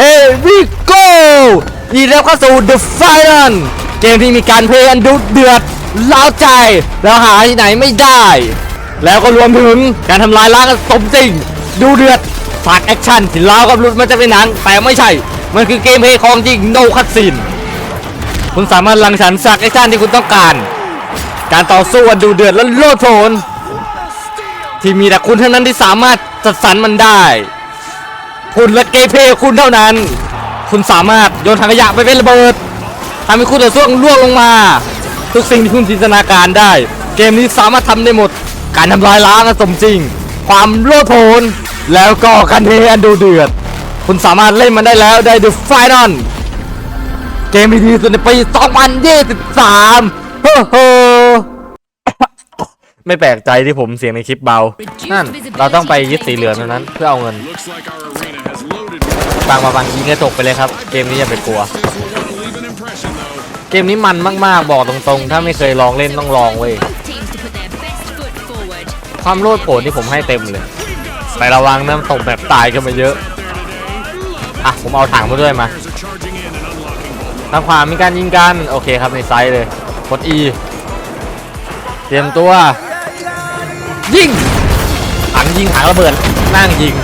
Here we go ยินดีต้อนรับเข้าสู่ The Final เกมที่มีการเพลย์อันดุเดือดเล้าวใจ แล้วหาที่ไหนไม่ได้ แล้วก็รวมถึงการทำลายล้างกันสมจริง ดูเดือดฉากแอคชั่นที่ล้าวกับหลุดมาจากในหนังแต่ไม่ใช่ มันคือเกมเพลย์ของจริง no cutscene คุณสามารถลังสรรค์ฉากแอคชั่นที่คุณต้องการ การต่อสู้อันดูเดือดและโลดโผนที่มีแต่คุณเท่านั้นที่สามารถจัดสรรมันได้ คุณและเกมเพลย์คุณเท่านั้น คุณสามารถโยนถังขยะไปเป็นระเบิดทำให้คุณต่อสู้ล่วงลงมา ทุกสิ่งที่คุณจินตนาการได้ เกมนี้สามารถทำได้หมด การทำลายล้างสมจริง ความโลดโผนแล้วก็การเทอันดูเดือด คุณสามารถเล่นมันได้แล้วได้ The Final เกมมีดีสุดในปี 2023เฮ้อเฮ้อไม่แปลกใจที่ผมเสียงในคลิปเบา นั่น เราต้องไปยึดสีเหลืองเท่านั้น เพื่อเอาเงิน Looks like our arena has loaded บางมาบางยิงกระจกไปเลยครับ เกมนี้อย่าไปกลัว เกมนี้มันมากๆบอกตรงๆ ถ้าไม่เคยลองเล่นต้องลองเว้ย ความโลดโผนที่ผมให้เต็มเลยแต่ระวังน้ำตกแบบตายกันมาเยอะ อะ ผมเอาถังมาด้วยมาทางขวามีการยิงกัน โอเคครับในไซส์เลยกด E เตรียมตัว ยิงถังยิงถังระเบิดนั่งยิง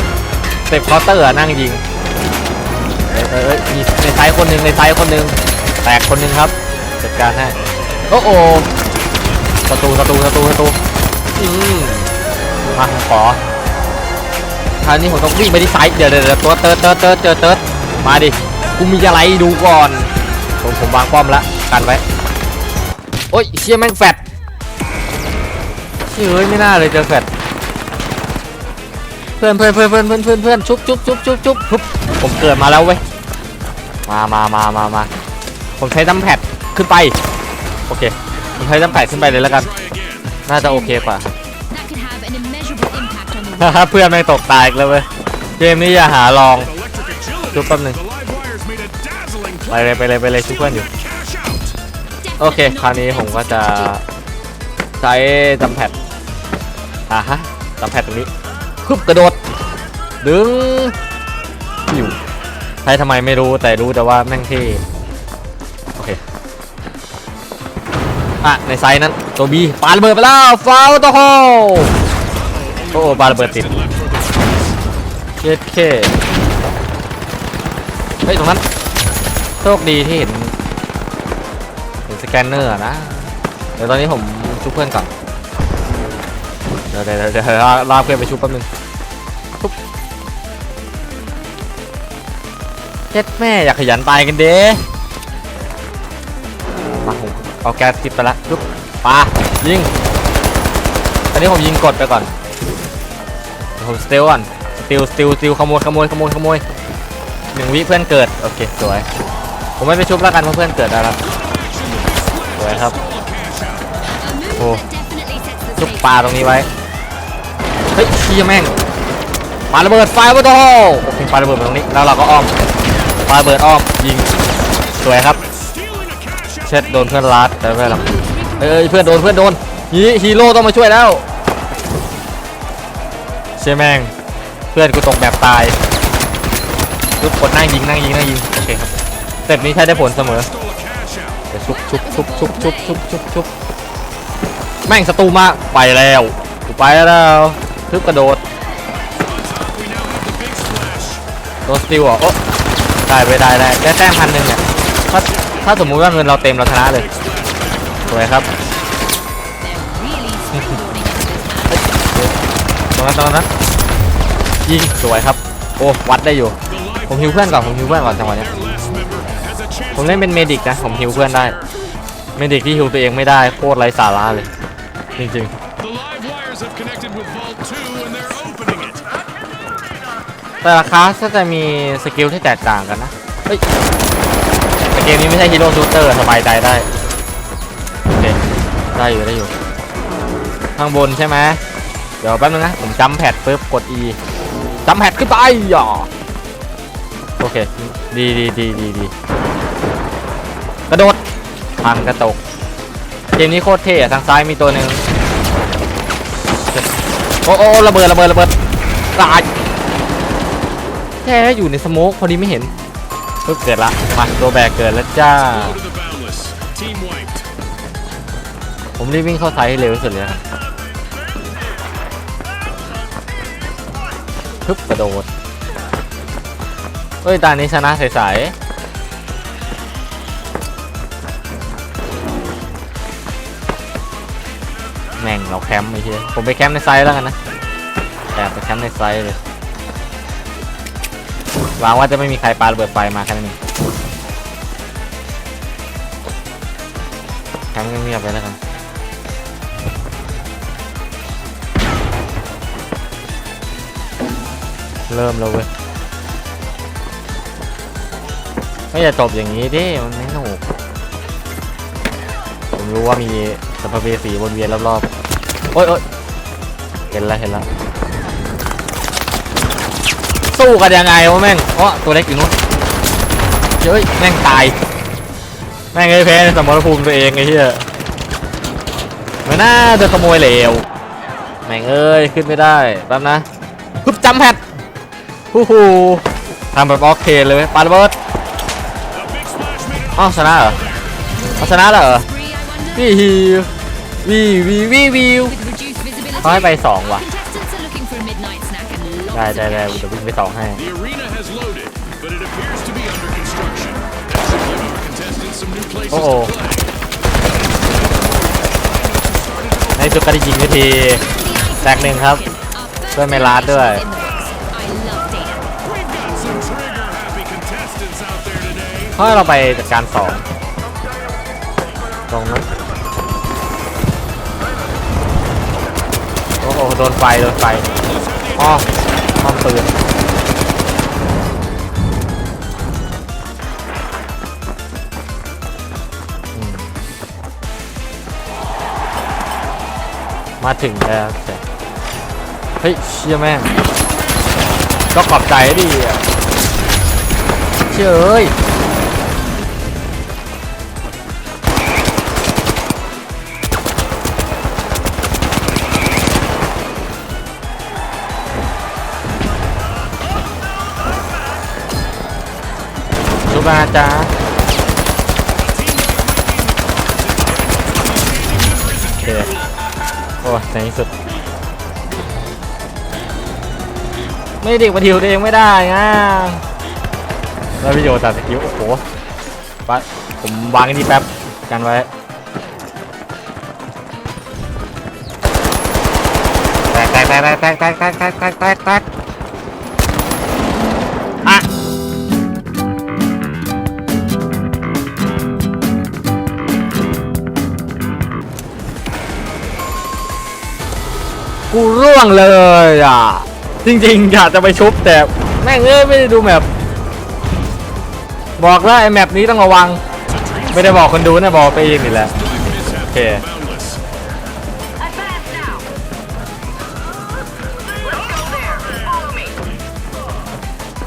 เต็ปเคาน์เตอร์นั่งยิง อเอ้ยมีในไซส์คนหนึ่งในไซส์คนหนึ่งแตกคนหนึ่งครับจัดการให้โอ้โอศัตรูศัตรูศัตรูศัตรูอืมมาผมขอคราวนี้ผมต้องวิ่งไปที่ไซส์เดี๋ยวเดี๋ยวเดี๋ยวตัวเติร์ดเติร์ดเติร์ดเจอเติร์ดมาดิกูมีอะไรดูก่อนผมผมวางป้อมแล้วกันไว้โอ้ยเชี่ยแม่งแฟดเชี่ยเอ้ยไม่น่าเลยเจอแฟดเพื่อนเพื่อนเพื่อนเพื่อนเพื่อนเพื่อนเพื่อนชุบชุบชุบชุบชุบชุบผมเกิดมาแล้วเว้ย มามามามามาผมใช้ดัมแพดขึ้นไป โอเค ผมใช้ดัมแพดขึ้นไปเลยแล้วกัน น่าจะโอเคกว่า That could have an immeasurable impact on the เพื่อนไม่งตกตายอีกแล้วเว้ย เกมนี้อย่าหาลอง electric agility. ชุบแป๊บหนึง The live wires made a dazzling ไปเลยไปเลยไปเลยชุบเพื่อนอยู่ cash out. โอเค คราวนี้ผมก็จะใช้จัมแพดอ่าฮะจัมแพดตรงนี้คึบกระโดด ดึงอยู่ใช้ทำไมไม่รู้แต่รู้แต่ว่าแม่งเท่โอเคอะในไซนั้นตัวบีปาระเบิดไปแล้วฟาวตัวโฮโอ้ปาระเบิดติดเจ็ดเคเฮ้ยตรงนั้นโชคดีที่เห็นเห็นสแกนเนอร์นะ เดี๋ยวตอนนี้ผมชุบเพื่อนก่อน เดี๋ยวเดี๋ยวเดี๋ยวลากลากเพื่อนไปชุบแป๊บนึง เจ็ดแม่อยากขยันตายกันเด้มาผมเอาแก๊สติดไปละชุบปายิง ตอนนี้ผมยิงกดไปก่อน ผมสเตลก่อนสติลสติลสติลขโมยขโมยขโมยขโมยหนึ่งวิเพื่อนเกิด โอเค สวย ผมไม่ไปชุบแล้วกันเพราะเพื่อนเกิดแล้วครับสวยครับ a move Oh. that definitely sets the จุก stage. ปลาตรงนี้ไว้ เฮ้ยเชี่ยแม่งปาระเบิดไฟวัตโตโอเคปาระเบิดตรงนี้ แล้วเราก็อ้อม ปาเบิดอ้อมยิงสวยครับเช็ดโดนเพื่อนลัดแต่ไม่เป็นไรหรอกเอ้ยเพื่อนโดนเพื่อนโดนฮีฮีโร่ต้องมาช่วยแล้วเชี่ยแม่งเพื่อนกูตกแบบตายทุกคนนั่งยิงนั่งยิงนั่งยิงโอเคครับเต็ปนี้ใช้ได้ผลเสมอเดี๋ยวชุบชุบชุบชุบชุบชุบชุบชุบแม่งศัตรูมาไปแล้วกูไปแล้วทึบกระโดดโดนสติลเหรอโอ้ ได้ไปได้ได้ได้แต้มพันหนึ่งเนี่ยถ้าถ้าสมมุติว่าเงินเราเต็มเราชนะเลยสวยครับ ตรงนั้นตรงนั้นยิงสวยครับ โอ้วัดได้อยู่ ผมฮิวเพื่อนก่อนผมฮิวเพื่อนก่อนจังหวะเนี้ยผมเล่นเป็นเมดิกนะผมฮิวเพื่อนได้ เมดิกที่ฮิวตัวเองไม่ได้โคตรไร้สาระเลย จริง The แต่ละคลาสก็จะมีสกิลที่แตกต่างกันนะ เฮ้ยแต่เกมนี้ไม่ใช่ฮีโร่ชูเตอร์สบายใจได้ โอเค ได้อยู่ได้อยู่ ข้างบนใช่ไหม เดี๋ยวแป๊บนึงนะ ผมจัมแพดปุ๊บกด E จัมแพดขึ้นไปอย่าโอเค ดีดีดีดีดีกระโดดพังกระตก เกมนี้โคตรเท่ทางซ้ายมีตัวหนึ่งโอ้โอ้ระเบิดระเบิดระเบิดตาย แค่อยู่ในสโมกพอดีไม่เห็นปึ๊บเกิดละ มาตัวแบกเกิดแล้วจ้า ผมรีบวิ่งเข้าไซส์ให้เร็วที่สุดเลยนะครับฮึบกระโดดเฮ้ย ตานี้ชนะใสๆแม่งเราแคมป์ไม่ใช่ผมไปแคมป์ในไซส์แล้วกันนะแอบไปแคมป์ในไซส์เลย หวังว่าจะไม่มีใครปาระเบิดไฟมาแค่นั้นเองแคมป์เงียบๆไปแล้วกันเริ่มแล้วเว้ยไม่อย่าจบอย่างนี้ดิ มันไม่สนุกผมรู้ว่ามีสัมภเวสีวนเวียนรอบๆ โอ๊ยโอ๊ยเห็นแล้วเห็นแล้ว สู้กันยังไงวะแม่งอ๋อตัวเล็กอยู่นู้นเฮ้ยแม่งตาย แม่งไอ้ยแพ้ในสมรภูมิตัวเองไอ้เหี้ยไม่น่าจะขโมยเหลวแม่งเอ้ยขึ้นไม่ได้แป๊บนะปึ๊บจำแพดฮู้ฮู้ทำแบบออกเคนเลยเว้ยปาระเบิด The big splash made it อ้าวชนะเหรอเอาชนะแล้วเหรอ Spree, I wonder? วีวีวีวีวิว With reduced visibility, เขาให้ไปสองว่ะ ได้ of ได้ได้ cash. เดี๋ยววิ่งไปสองให้ The arena has loaded, but it appears to be under construction. That should give our contestants some new places Uh-oh. to play. ในสุดก็ได้ยิงวิธีแตกหนึ่งครับ Our first ด้วยเมลาสด้วย elimination is in the books. I love data. We've got some trigger-happy contestants out there today. เขาให้เราไปจัดการสองตรงนั้นโอ้โหโดนไฟโดนไฟอ๋อป้อม ปืนอืมมาถึงแล้วแต่เฮ้ยเชี่ยแม่งก็ขอบใจดิเชื่อเอ้ย มาจ้าโอเคโอ้ยในที่สุด ไม่เด็กมาทิวตัวเองไม่ได้นะแล้ววิดีโอตัดสกิลโอ้โหปั๊บผมวางอันนี้แป๊บกันไว้แตกแตกแตกแตกแตกแตกแตกแตก กูร่วงเลยอะ จริงๆอยากจะไปชุบแต่แม่งเอ้ยไม่ได้ดูแมปบอกแล้วไอ้แมปนี้ต้องระวัง ไม่ได้บอกคนดูนะบอกไปเองนี่แหละ Mishap Okay. boundless. Advance now. Let's go there. Follow me.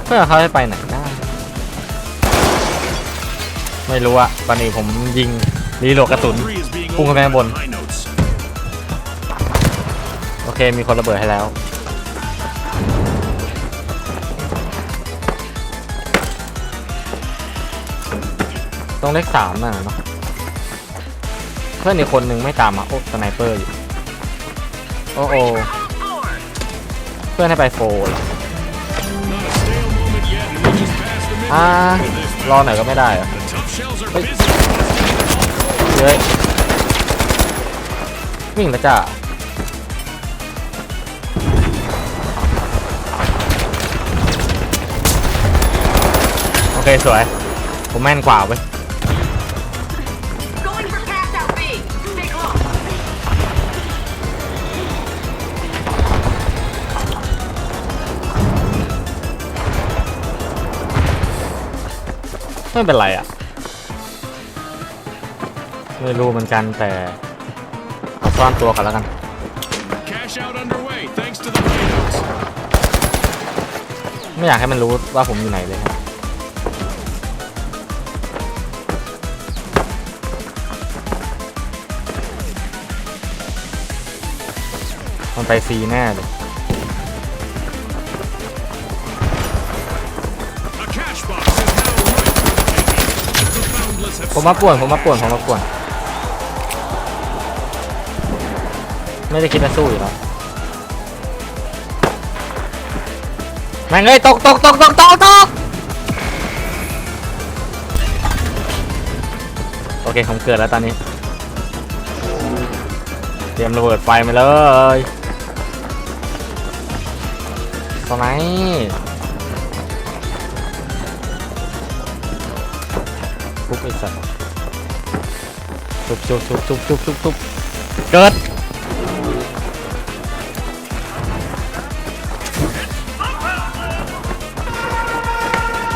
เพื่อเขาให้ไปไหนได้ไม่รู้อะตอนนี้ผมยิงรีโหลดกระสุนพุ่งขึ้นไปข้างบน เคมีคนระเบิดให้แล้ว ตรงเลขสามน่ะเนาะเพื่อนอีกคนนึงไม่ตามอะโอ้สไนเปอร์อยู่ โอ้โอเพื่อนให้ไปโฟร์หรอ Not a stale moment yet, and we just passed the midway อ่ารอหน่อยก็ไม่ได้เหรอะเฮ้ยวิ่งแล้วจ้า โอเคสวย ผมแม่นกว่าเว้ย Going for pass out B. Stay close. ไม่เป็นไรอะ ไม่รู้เหมือนกันแต่เอาซ่อนตัวกันแล้วกัน Cash out underway, thanks to the high notes. ไม่อยากให้มันรู้ว่าผมอยู่ไหนเลยครับ มันไปซีแน่เลยผมมาป่วนผมมาป่วนผมมาป่วน ไม่ได้คิดจะสู้อยู่แล้วแม่งเอ้ยตกตกตกตกตกตกโอเคผมเกิดแล้วตอนนี้ เตรียมระเบิดไฟไปเลย ตอนไหนทุบไอ้สัตว์ทุบทุบทุบทุบทุบทุบทุบเกิด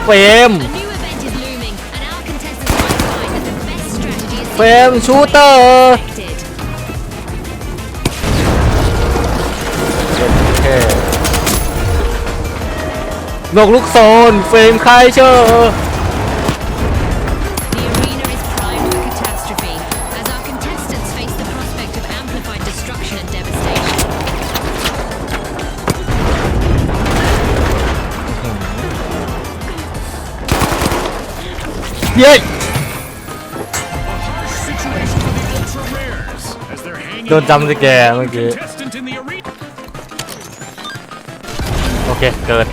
เฟรม A new event is looming, and our contestants might find that the best strategy is เฟรมชูเตอร์ นกลูกโซนเฟรมใครเชอร์ The arena is primed for catastrophe, as our contestants face the prospect of amplified destruction and devastation. เย้ Situation for the ultra rares as they're hanging โดนจำสแกร์เมื่อกี้ contestant in the arena. โอเค เกิด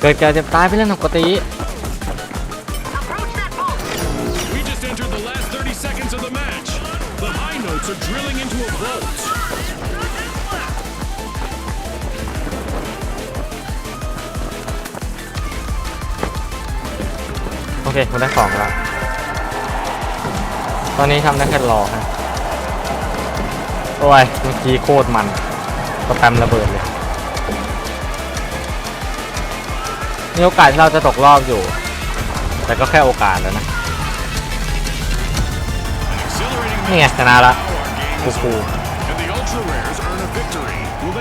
เกิดแกจะตายไปเรื่องปกติ Approach that bolt. We just entered the last 30 seconds of the match. The high notes are drilling into a vault. โอเคผมได้ของแล้ว ตอนนี้ทำได้แค่รอฮะโอ้ยเมื่อกี้โคตรมันก็แปมระเบิดเลย มีโอกาสที่เราจะตกรอบอยู่ แต่ก็แค่โอกาสแล้วนะ Exhilarating นี่ไงชนะละ power game กู is